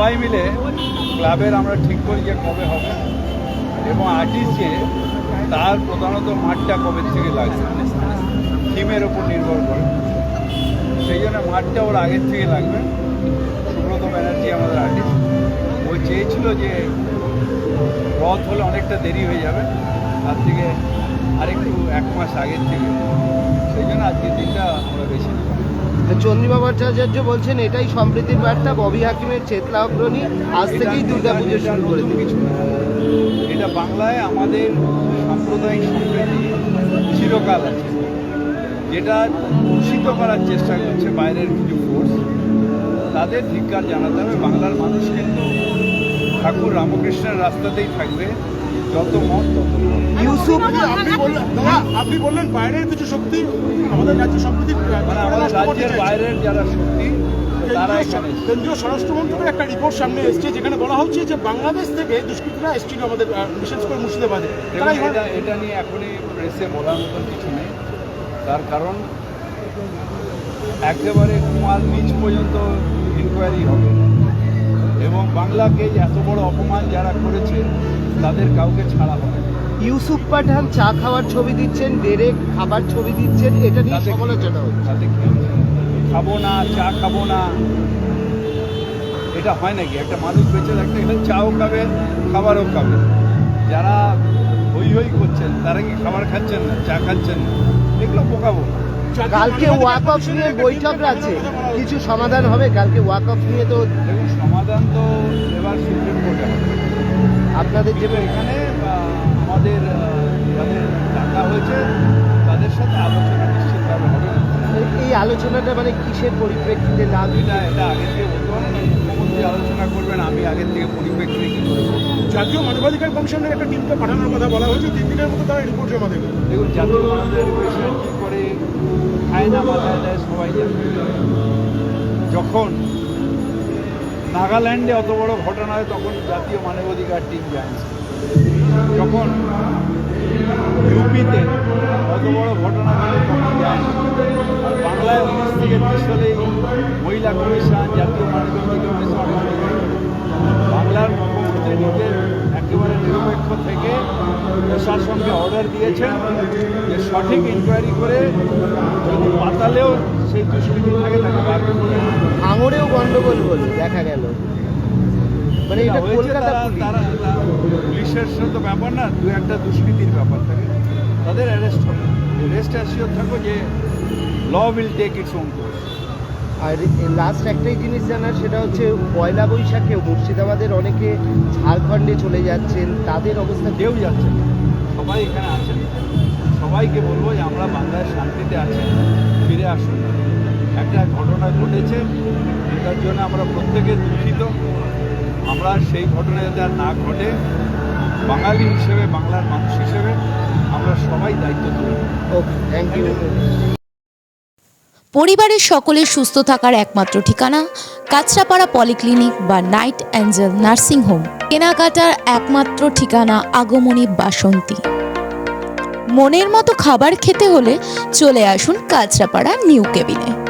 সবাই মিলে ক্লাবের আমরা ঠিক করি যে কবে হবে। এবং আর্টিস্টকে তার প্রধানত মাঠটা কবে থেকে লাগবে? থিমের ওপর নির্ভর করে। সেই জন্য মাঠটা ওর আগের থেকে লাগবে। সুব্রত ব্যানার্জি আমাদের আর্টিস্ট ও চেয়েছিল যে রথ হলে অনেকটা দেরি হয়ে যাবে। তার থেকে আরেকটু এক মাস আগের থেকে। সেই জন্য আজকের দিনটা আমরা বেশি নিলাম। চন্দ্রিমা ভট্টাচার্য বলছেন, এটাই সম্প্রীতির বার্তা, ববি হাকিমের চেতলা অগ্রণী আজ থেকেই দুর্গা পুজো শুরু করে না। এটা বাংলায় আমাদের সাম্প্রদায়িক সম্প্রীতি চিরকাল আছে যেটা দূষিত করার চেষ্টা করছে বাইরের কিছু ফোর্স তাদের ধিক্কার জানাতে হবে বাংলার মানুষ কিন্তু ঠাকুর রামকৃষ্ণের রাস্তাতেই থাকবে, যত মত তত পথ। ইউসুফ আপনি বললেন আপনি বললেন বাইরের কিছু শক্তি আমাদের রাজ্য সম্প্রতি মানে আমাদের রাজ্যের বাইরের যারা শক্তি কেন্দ্রীয় স্বরাষ্ট্র মন্ত্রকের একটা রিপোর্ট সামনে এসেছে যেখানে বলা হচ্ছে যে বাংলাদেশ থেকে দুষ্কৃতীরা এসেছিল আমাদের বিশেষ করে মুর্শিদাবাদে। এবং এটা এটা নিয়ে এখনই প্রেসে বলার মতন কিছু নেই। তার কারণ একেবারে কুমার নিচ পর্যন্ত ইনকোয়ারি হবে। এবং বাংলাকে যে এত বড় অপমান যারা করেছে তাদের কাউকে ছাড়া হবে না। ইউসুফ পাঠান চা খাওয়ার ছবি দিচ্ছেন ডেরেক খাবার ছবি দিচ্ছেন এটা নিয়ে সমালোচনা হচ্ছে? খাব না চা খাব না। এটা হয় নাকি? একটা মানুষ বেঁচে থাকতে গেলে চাও খাবে খাবারও খাবে। যারা হই হই করছেন তারা কি খাবার খাচ্ছেন না চা খাচ্ছেন না? এগুলো বোকাবো কালকে ওয়াক অফ নিয়ে বৈঠক আছে। কিছু সমাধান হবে? কালকে ওয়াক অফ নিয়ে তো দেখুন সমাধান তো এবার সুপ্রিম কোর্টে হবে। আপনাদের যে এখানে আমাদের যাদের ডাকা হয়েছে তাদের সাথে আলোচনা নিশ্চিতভাবে হবে। এই আলোচনাটা মানে কিসের পরিপ্রেক্ষিতে না এটা এটা আগে থেকে বলতে পারেন মুখ্যমন্ত্রী আলোচনা করবেন আমি আগের থেকে পরিপ্রেক্ষিতে কী করে বলব? জাতীয় মানবাধিকার কমিশনের একটা টিমকে পাঠানোর কথা বলা হয়েছে তিন দিনের মধ্যে তারা রিপোর্ট জমা দেবে। দেখুন জাতীয় মানবাধিকার কমিশন কী করে খায় না মাথায় দেয় সবাই জানে। যখন নাগাল্যান্ডে অত বড় ঘটনা হয় তখন জাতীয় মানবাধিকার টিম যায় যখন ইউপিতে অত বড় ঘটনা আর বাংলায় উনিশ থেকে বিশ মহিলা কমিশন জাতীয় মানবাধিকার বাংলার মুখ্যমন্ত্রী একেবারে নিরপেক্ষ থেকে প্রশাসনকে অর্ডার দিয়েছেন যে সঠিক ইনকোয়ারি করে যদি পাতালেও সেই দুষ্কৃতি থাকে তাকে বার করতে হবে। ভাঙড়েও গন্ডগোল দেখা গেল। মানে এটা কলকাতা তারা- পুলিশ। তারা তারা- পুলিশের সাথে তো ব্যাপার না দু একটা দুষ্কৃতির ব্যাপার থাকে। তাদের অ্যারেস্ট হবে। রেস্ট অ্যাসিওর থাকো যে law will take its own course R last একটাই জিনিস জানার সেটা হচ্ছে পয়লা বৈশাখে মুর্শিদাবাদের অনেকে ঝাড়খণ্ডে চলে যাচ্ছেন তাদের অবস্থা কেউ যাচ্ছে না। সবাই এখানে আছেন। সবাইকে বলব যে আমরা বাংলায় শান্তিতে আছি ফিরে আসুন। একটা ঘটনা ঘটেছে এটার জন্য আমরা প্রত্যেকে দুঃখিত। আমরা সেই ঘটনা যাতে আর না ঘটে বাঙালি হিসেবে বাংলার মানুষ হিসেবে আমরা সবাই দায়িত্ব তুলে ওকে থ্যাংক ইউ পরিবারের সকলের সুস্থ থাকার একমাত্র ঠিকানা কাঁচরাপাড়া পলিক্লিনিক বা নাইট অ্যাঞ্জেল নার্সিং হোম। কেনাকাটার একমাত্র ঠিকানা আগমনী বাসন্তী। মনের মতো খাবার খেতে হলে চলে আসুন কাঁচরাপাড়া নিউ কেবিনে।